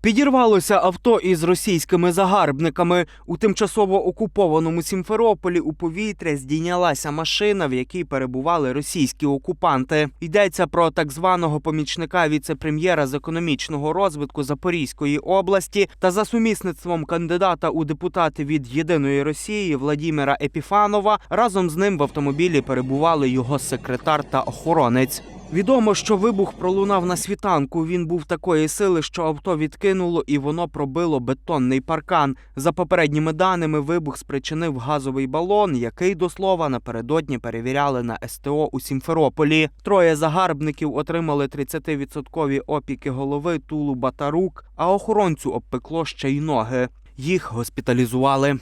Підірвалося авто із російськими загарбниками. У тимчасово окупованому Сімферополі у повітря здійнялася машина, в якій перебували російські окупанти. Йдеться про так званого помічника віце-прем'єра з економічного розвитку Запорізької області та за сумісництвом кандидата у депутати від Єдиної Росії Владіміра Епіфанова. Разом з ним в автомобілі перебували його секретар та охоронець. Відомо, що вибух пролунав на світанку. Він був такої сили, що авто відкинуло і воно пробило бетонний паркан. За попередніми даними, вибух спричинив газовий балон, який до слова напередодні перевіряли на СТО у Сімферополі. Троє загарбників отримали 30% опіки голови, тулуба та рук, а охоронцю обпекло ще й ноги. Їх госпіталізували.